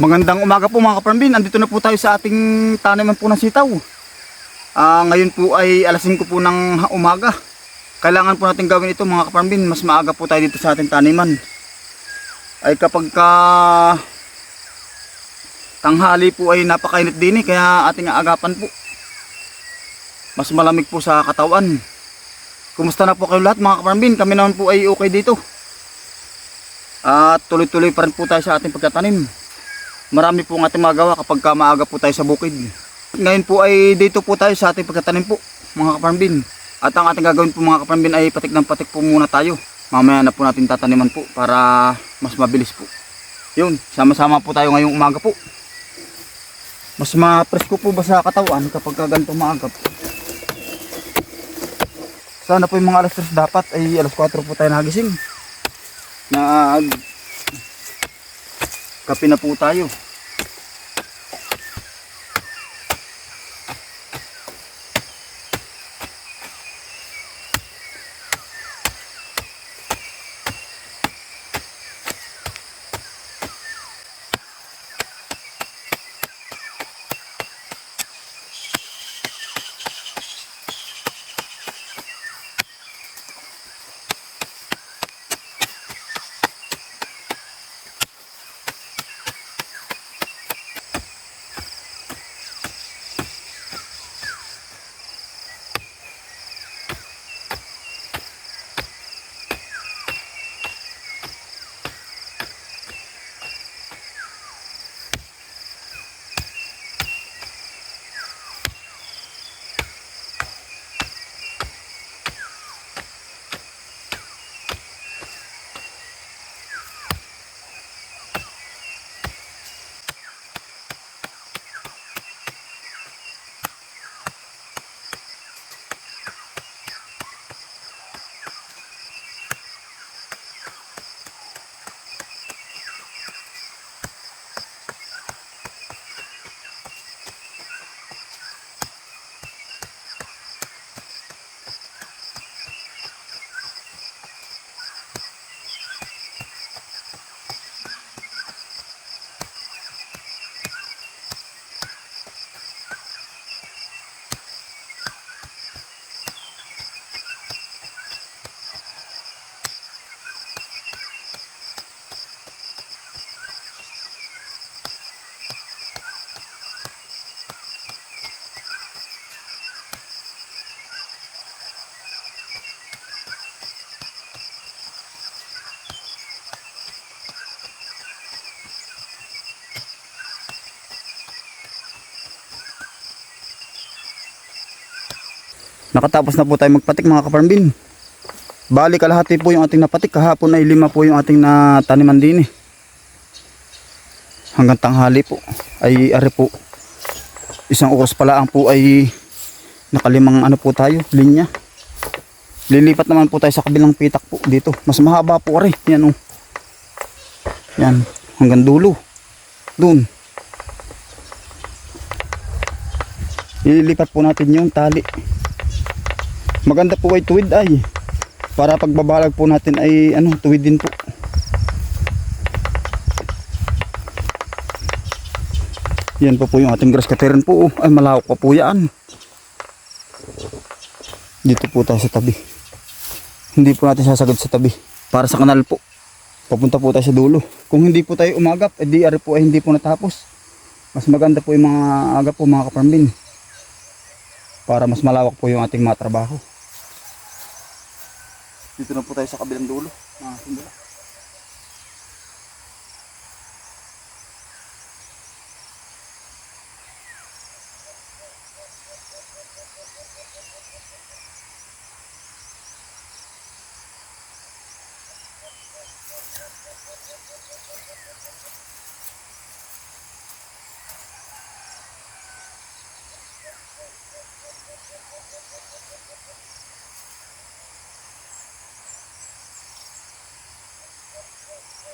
Magandang umaga po mga kaparambin. Andito na po tayo sa ating taniman po ng sitaw. Ah, ngayon po ay alas 5 po ng umaga. Kailangan po natin gawin ito mga kaparambin. Mas maaga po tayo dito sa ating taniman. Ay kapag ka tanghali po ay napakainit din eh. Kaya ating aagapan po. Mas malamig po sa katawan. Kumusta na po kayo lahat mga kaparambin? Kami naman po ay okay dito. At tuloy-tuloy pa rin po tayo sa ating pagtatanim marami po ating magawa kapag ka maaga po tayo sa bukid. Ngayon po ay dito po tayo sa ating pagkatanim po, mga kaparambin. At ang ating gagawin po mga kaparambin ay patik ng patik po muna tayo. Mamaya na po natin tataniman po para mas mabilis po. Yun, sama-sama po tayo ngayong umaga po. Mas ma-presko po ba sa katawan kapag ka ganito maaga po. Sana po yung mga alas 3 dapat ay alas 4 po tayo nagising. Nag kape na po tayo. Nakatapos na po tayo magpatik mga kaparambin. Bali kalahati po yung ating napatik. Kahapon ay lima po yung ating nataniman din eh. Hanggang tanghali po. Ay ari po. Isang oras pala ang po ay nakalimang ano po tayo. Linya. Lilipat naman po tayo sa kabilang pitak po dito. Mas mahaba po ari. Yan oh. Yan. Hanggang dulo. Doon. Ililipat po natin yung tali. Maganda po ay tuwid ay. Para pagbabalag po natin ay ano, tuwid din po. Yan po po yung ating grass cutter po. oh. Ay malawak pa po yan. Dito po tayo sa tabi. Hindi po natin sasagad sa tabi. Para sa kanal po. Papunta po tayo sa dulo. Kung hindi po tayo umagap, eh di ari po ay hindi po natapos. Mas maganda po yung mga agap po mga kaparambin. Para mas malawak po yung ating mga trabaho. Dito na po tayo sa kabilang dulo. Ah, hindi.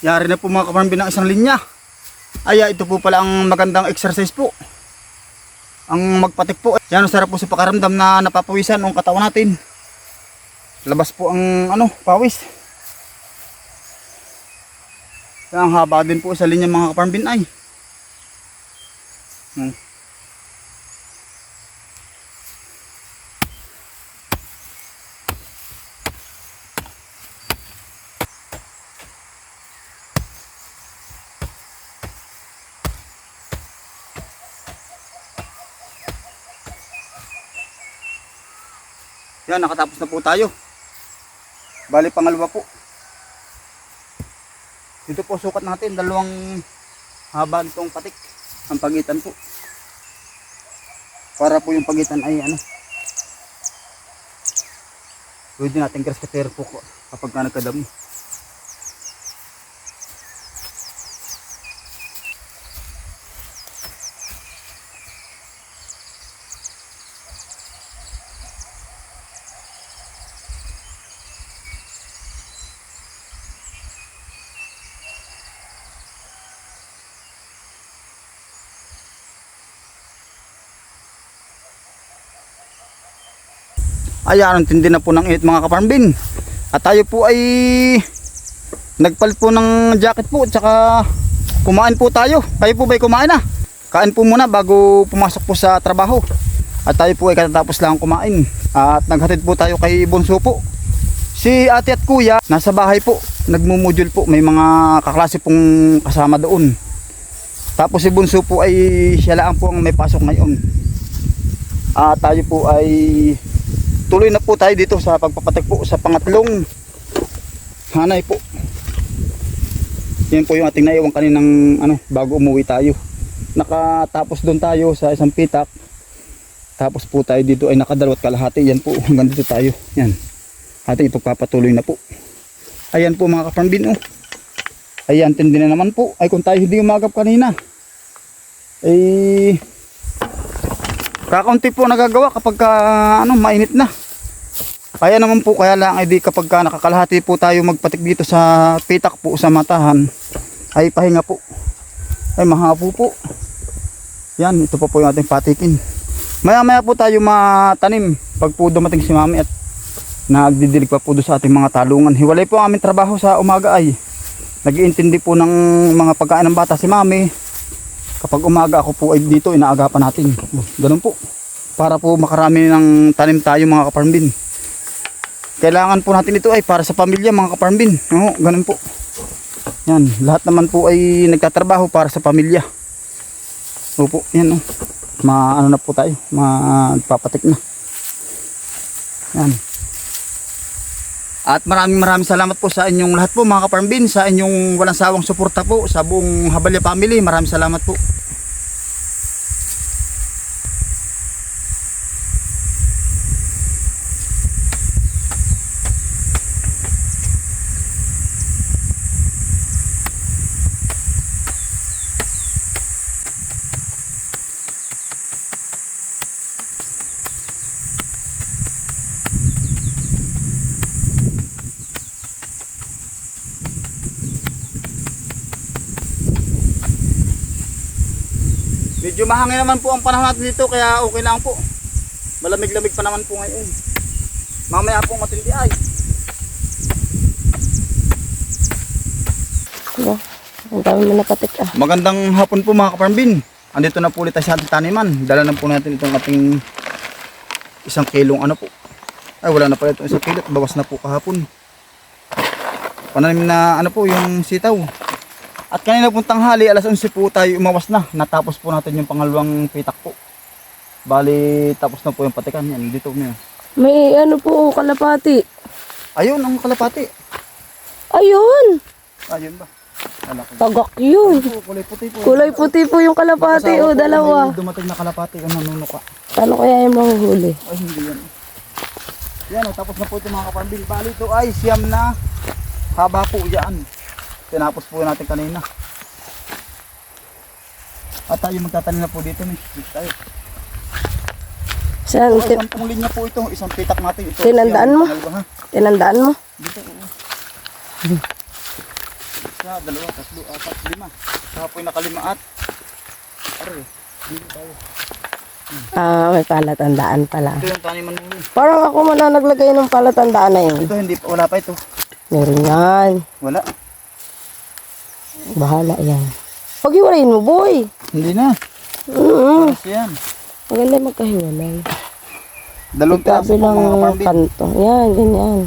Yari na po mga kaparambin ng isang linya. Ay, ah, ito po pala ang magandang exercise po. Ang magpatik po. Yan, ang sarap po sa pakaramdam na napapawisan ang katawan natin. Labas po ang ano, pawis. Yan, ang haba din po sa linya mga kaparambin ay. Hmm. Yan, nakatapos na po tayo. Bali, pangalawa po. Dito po sukat natin, dalawang haba nitong patik. Ang pagitan po. Para po yung pagitan ay ano. Pwede natin grass cutter po kapag ka nagkadami. Ayan, ang tindi na po ng init mga kaparmbin. At tayo po ay nagpalit po ng jacket po at saka kumain po tayo. Kayo po ba'y kumain na? Kain po muna bago pumasok po sa trabaho. At tayo po ay katatapos lang kumain. At naghatid po tayo kay Bunso po. Si ate at kuya nasa bahay po. Nagmumudul po. May mga kaklase pong kasama doon. Tapos si Bunso po ay siya lang po ang may pasok ngayon. At tayo po ay tuloy na po tayo dito sa pagpapatak po sa pangatlong hanay po. Yan po yung ating naiwan kaninang ano, bago umuwi tayo. Nakatapos doon tayo sa isang pitak. Tapos po tayo dito ay nakadalawat kalahati. Yan po hanggang dito tayo. Yan. Ating ipagpapatuloy na po. Ayan po mga kaparambin oh. ayan tindi na naman po. Ay kung tayo hindi umagap kanina. Ay Kakaunti po nagagawa kapag ka, ano, mainit na. Kaya naman po, kaya lang ay di kapag ka nakakalahati po tayo magpatik dito sa pitak po sa matahan, ay pahinga po. Ay mahapo po. Yan, ito po po yung ating patikin. Maya maya po tayo matanim pag po dumating si mami at nagdidilig pa po doon sa ating mga talungan. Hiwalay po ang aming trabaho sa umaga ay nag-iintindi po ng mga pagkain ng bata si mami kapag umaga ako po ay dito inaagapan natin ganun po para po makarami ng tanim tayo mga kaparmbin kailangan po natin ito ay para sa pamilya mga kaparmbin oo ganun po yan lahat naman po ay nagtatrabaho para sa pamilya opo yan oh. maano na po tayo magpapatik na yan at maraming maraming salamat po sa inyong lahat po mga kaparmbin sa inyong walang sawang suporta po sa buong Habalya family. Maraming salamat po. Medyo mahangin naman po ang panahon natin dito kaya okay lang po. Malamig-lamig pa naman po ngayon. Mamaya po matindi ay. Diba? Ang dami mo ah. Magandang hapon po mga kaparmbin. Andito na po ulit tayo sa ating taniman. Dala na po natin itong ating isang kilong ano po. Ay wala na pala itong isang kilo. Bawas na po kahapon. Pananim na ano po yung sitaw. At kanina pong tanghali, alas 11 po tayo umawas na. Natapos po natin yung pangalawang pitak po. Bali, tapos na po yung patikan. Yan, dito mo May ano po, kalapati. Ayun, ang kalapati. Ayun! Ayun ba? Ala ko. Tagak yun. Oh, kulay puti po. Kulay puti po yung kalapati. Kasama O, po, dalawa. may Dumating na kalapati ang nanunuka. Paano kaya yung mahuhuli? Ay, hindi yan. Yan, oh, tapos na po ito mga kaparbil. Bali ito ay siyam na haba po yan. Tinapos po natin kanina. At tayo magtatanim na po dito. Dito tayo. Saan? Oh, isang linya po ito. Isang pitak natin. Ito, Tinandaan mo? pangalawa, tinandaan mo? Dito. oo. Isa, dalawa, tatlo, apat, lima. Saka po yung nakalima at Aray, dito tayo. Ah, may palatandaan pala. Ito yung taniman mo. Parang ako man ang naglagay ng palatandaan na yun. Ito hindi pa, wala pa ito. Meron yan. Wala. Bahala yan. Pag-iwalayin mo, boy. Hindi na. Mm Kasi yan. Maganda magkahiwalay. Dalawang Tabi po mga ng kaparambin. kanto. Yan, ganyan.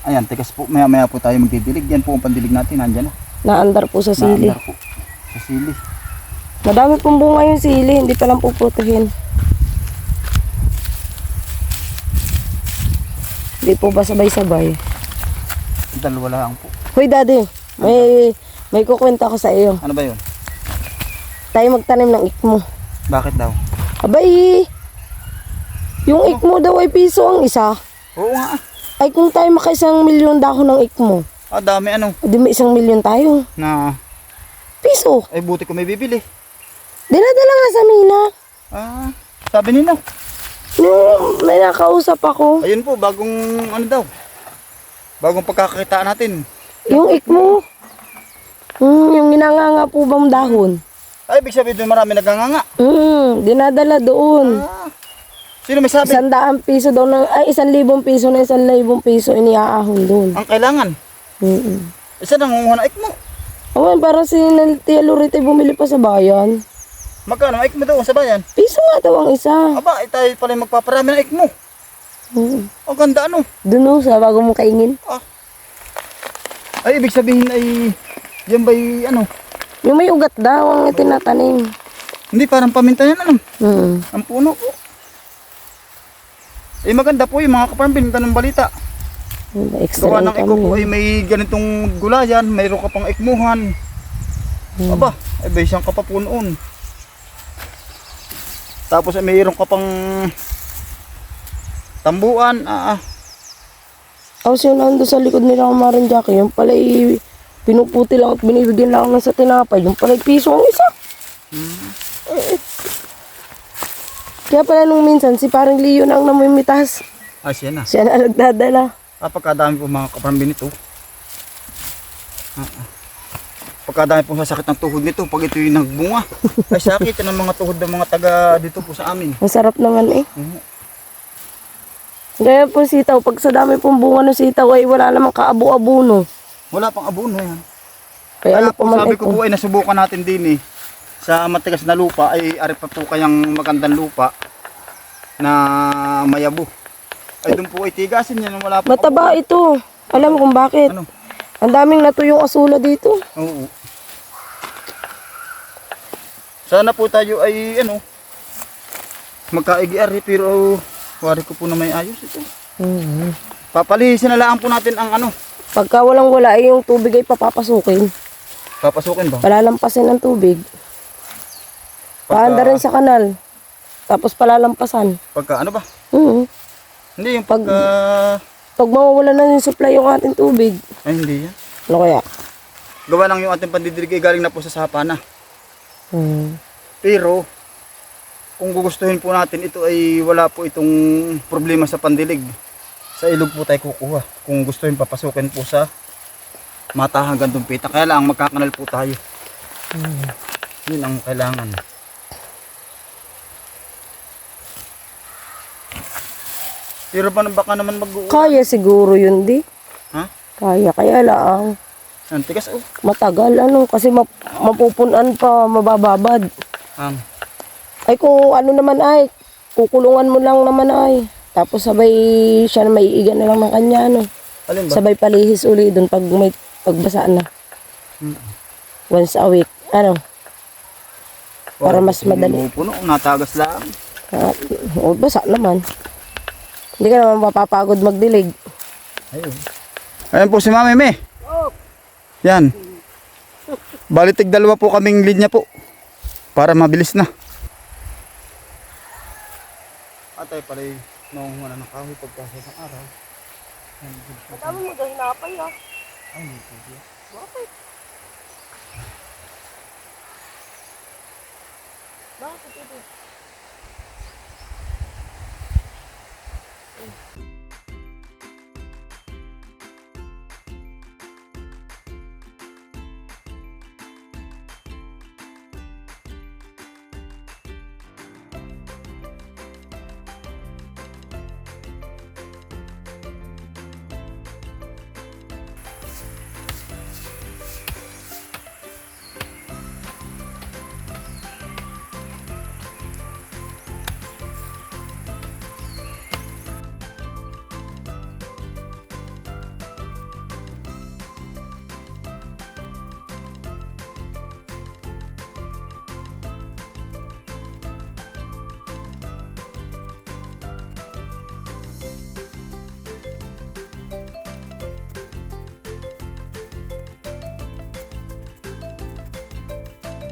Ayan, tikas po. Maya maya po tayo magdidilig. Yan po ang pandilig natin. Nandyan na. Naandar po sa sili. Naandar po. Sa sili. Madami pong bunga yung sili. Hindi pa lang puputuhin. Hindi po ba sabay-sabay? Dalawa lang po. Hoy, daddy. May, may kukwenta ko sa iyo. Ano ba yun? Tayo magtanim ng ikmo. Bakit daw? Abay, yung ikmo daw ay piso ang isa. Oo nga. Ay kung tayo makaisang milyon dahon ng ikmo, Ah, dami ano. di may isang milyon tayo. Na, Piso. ay buti ko may bibili. Dinadala nga sa Mina. Ah, sabi nila. Nung may nakausap ako, Ayun po, bagong ano daw. Bagong pagkakakita natin. yung ikmo. Hmm, yung ginanganga po bang dahon? Ay, ibig sabihin doon marami naganganga. Hmm, dinadala doon. Ah, sino may sabi? Isang daang piso daw na, ay isang libong piso na isang libong piso iniaahon doon. Ang kailangan. Mm Isa nangunguha na ikmo. Oh, para si Tia Lorita bumili pa sa bayan. Magkano ang ikmo doon sa bayan? Piso nga daw ang isa. Aba, ay tayo pala yung magpaparami ng ikmo. Hmm. Ang ganda ano. Doon oh, sa bago mo kaingin. Ay, ibig sabihin ay, yan ba'y ano? Yung may ugat daw ang tinatanim. Hindi, parang paminta yan ano. Hmm. Ang puno po. Eh maganda po yung mga kaparambin, ganun balita. Extra Gawa ng iko po ay may ganitong gulayan, mayroon ka pang ikmuhan. Aba, ay may siyang ka pa po noon. Tapos ay mayroon ka pang tambuan. Ah, ah. Tapos yun nando sa likod nila ang maring Jackie, yung pala i- pinuputi lang at binibigyan lang ng sa tinapay. Yung pala piso ang isa. Eh, Kaya pala nung minsan, si parang Leo na ang namimitas. Ah, siya na. Siya na nagdadala. Ah, pagkadami po mga kaparambin nito. Ah, ah. Pagkadami po sasakit ng tuhod nito pag ito yung nagbunga. Ay sakit ng mga tuhod ng mga taga dito po sa amin. Ang sarap naman eh. Mhm. Kaya po sitaw, pag sa dami pong bunga ng sitaw ay wala namang kaabo-abo no. Wala pang abono yan. Kaya ano po sabi ko po ay nasubukan natin din eh. Sa matigas na lupa ay ari pa po kayang magandang lupa na mayabo. Ay doon po ay tigasin yan. Wala pa. Mataba ito. Alam mo kung bakit? Ano? Ang daming natuyong asula dito. Oo. Sana po tayo ay ano magka-IGR pero wari ko po na may ayos ito. Mhm. Papalihisin na lang po natin ang ano. Pagka walang wala ay yung tubig ay papapasukin. Papasukin ba? Palalampasin ng tubig. Paanda rin sa kanal. Tapos palalampasan. Pagka ano ba? Mhm. Hindi yung pagka... Pag mawawala na yung supply yung ating tubig. Ay hindi yan. Ano kaya? Gawa lang yung ating pandidilig ay galing na po sa sapa na. Hmm. Pero, kung gugustuhin po natin, ito ay wala po itong problema sa pandilig. Sa ilog po tayo kukuha. Kung gustuhin papasukin po sa mata hanggang dumpita. Kaya lang magkakanal po tayo. Yun ang kailangan. Pero ba baka naman mag Kaya siguro yun di. Ha? Kaya, kaya lang. Ang tigas oh. Matagal ano, kasi map mapupunan pa, mabababad. Ang. Ay kung ano naman ay, kukulungan mo lang naman ay. Tapos sabay siya na maiigan na lang ng kanya ano. Alin ba? Sabay palihis uli doon pag may pagbasa na. Once a week. Ano? Para mas madali. Puno, natagas lang. Ah, o, basa naman. Hindi ka naman mapapagod magdilig. Ayun. Ayan po si Mami Me. Yan. Balitig dalawa po kaming linya po. Para mabilis na. Atay pala yung nangunguha na ng kahoy pagkasa ng araw. Madami mo dahil napay ah. Ay, hindi po siya. Bakit? Bakit ito?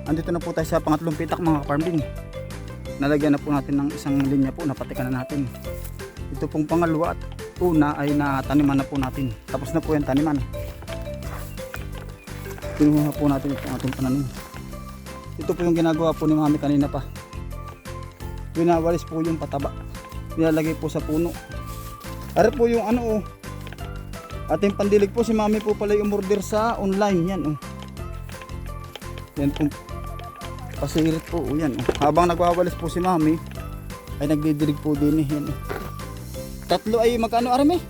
Andito na po tayo sa pangatlong pitak mga kaparmbin. Nalagyan na po natin ng isang linya po, napatikan na natin. Ito pong pangalawa at una ay nataniman na po natin. Tapos na po yung taniman. Pinuha po natin itong ating pananim. Ito po yung ginagawa po ni mami kanina pa. Winawalis po yung pataba. Nilalagay po sa puno. Ari po yung ano oh. Ating pandilig po si mami po pala yung umorder sa online yan oh. Yan po pasirit po oh, yan oh. Habang nagwawalis po si mami ay nagdidilig po din eh yan oh. Tatlo ay magkano arami?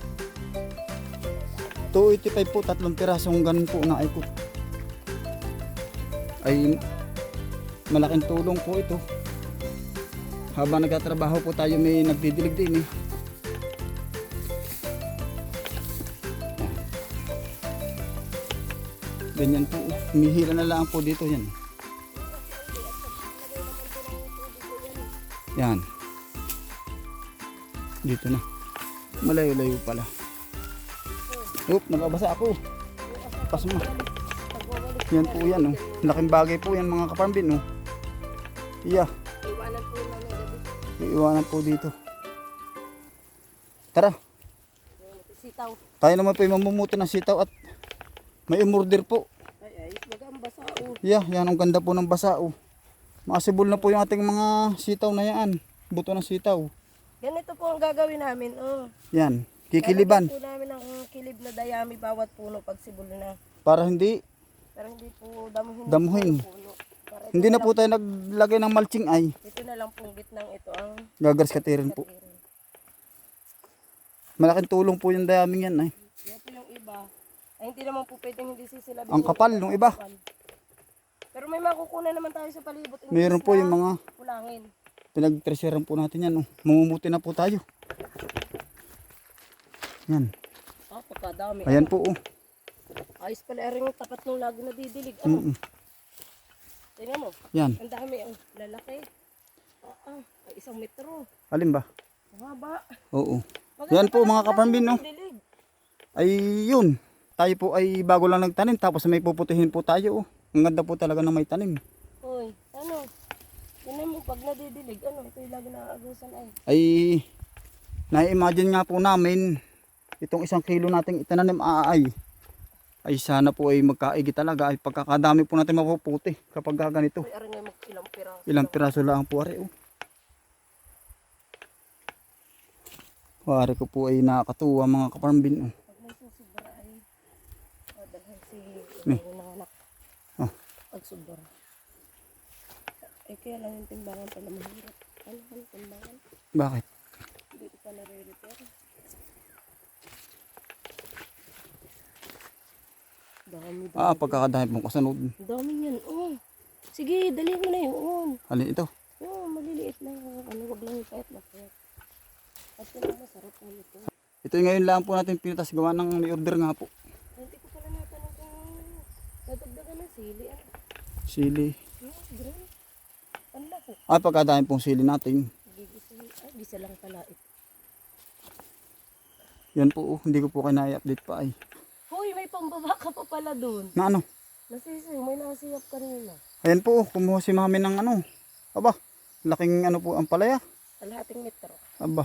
285 po tatlong pirasong ganun po na ikot. Ay malaking tulong po ito. Habang nagtatrabaho po tayo may nagdidilig din eh. Ganyan po. oh. Humihila na lang po dito yan. Yan. Dito na. Malayo-layo pala. Oop, nababasa ako. Pas mo. Yan po yan oh. Laking bagay po yan mga kaparmbin oh. Iya, Iwanan po iiwanan po dito. Tara, Sitaw. tayo naman po yung mamumuto ng sitaw at may umorder po. Ay ay, magamba sa o. Yeah, yan ang ganda po ng basa oh. Makasibol na po yung ating mga sitaw na yan. Buto ng sitaw. Ganito po ang gagawin namin. Oh. Yan, kikiliban. Lalagyan po namin ang kilib na dayami bawat puno pag sibol na. Para hindi, Pero hindi po damuhin. Damuhin. puno. Para ito hindi na po tayo naglagay ng mulching ay. Ito na lang pong gitnang ito ang Gagaras katirin po. Malaking tulong po yung dayaming yan ay. Yan po yung iba. Ay hindi naman po pwedeng hindi sisilabin. Ang kapal nung iba. Pero may makukunan naman tayo sa palibot. Imbis Meron po na yung mga Kulangin. pinag-treasurean po natin yan. Oh. Mamumuti na po tayo. Yan. Ah, pagkadami. Ayan po. Oh. Ayos pala rin yung tapat ng lago na didilig. Ano? Mm-mm. Tingnan mo. Yan. Ang dami. Ang lalaki. Ah, ah, ay isang metro. Alin ba? Ang haba. Oo. Maganda Yan po pala mga ang kaparambin. lago No? dilig. Ay yun. Tayo po ay bago lang nagtanim. Tapos may puputihin po tayo. Oh. Ang ganda po talaga na may tanim. Hoy, ano? Tingnan mo pag nadidilig. Ano? Ito yung lagi nakaagusan ay. Ay na-imagine nga po namin itong isang kilo nating itananim aay ay sana po ay magkaigi talaga ay pagkakadami po natin mapuputi kapag ganito Uy, aring ngayon mag-ilang piraso. ilang piraso lang po ari oh. Wari ko po ay nakakatuwa mga kaparambin oh. Pag may susubra ay madalhan si Ni. yung anak. Ah. Pag subra. Eh kaya lang yung timbangan pala mahirap. Ano ang timbangan? Bakit? Hindi ko pa nare-repair. Dami, dami. Ah, pagkakadami pong kasunod. Dami niyan. Oh. Sige, dali mo na yun. Halin ito. Yung maliliit na yung ano, wag lang yung na payat. At yun ang masarap na ito. Ito yung ngayon lang po natin pinitas gawa ng may order nga po. Hindi ko pala natanong kung nadagdagan ng sili. Ah, Sili. laki. Ah, pagkadami pong sili natin. Ay, gisa lang pala ito. Yan po, oh, hindi ko po kayo na-update pa ay. Hoy, may pambaba ka pa pala dun. Na ano? Nasisiw, may nasiyap kanina. Ayan po, oh, kumuha si mami ng ano. Aba, laking ano po ang palaya. Kalahating metro. Aba.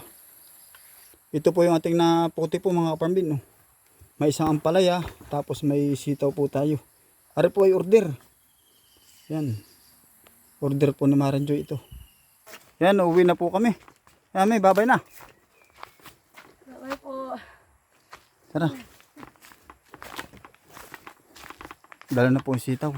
Ito po yung ating na puti po mga kaparambin. Oh. May isang ampalaya, tapos may sitaw po tayo. Ari po ay order. Yan. Order po ni Maranjo ito. Yan, uwi na po kami. Yan, may babay na. Okay po. Tara. Dala na po yung sitaw.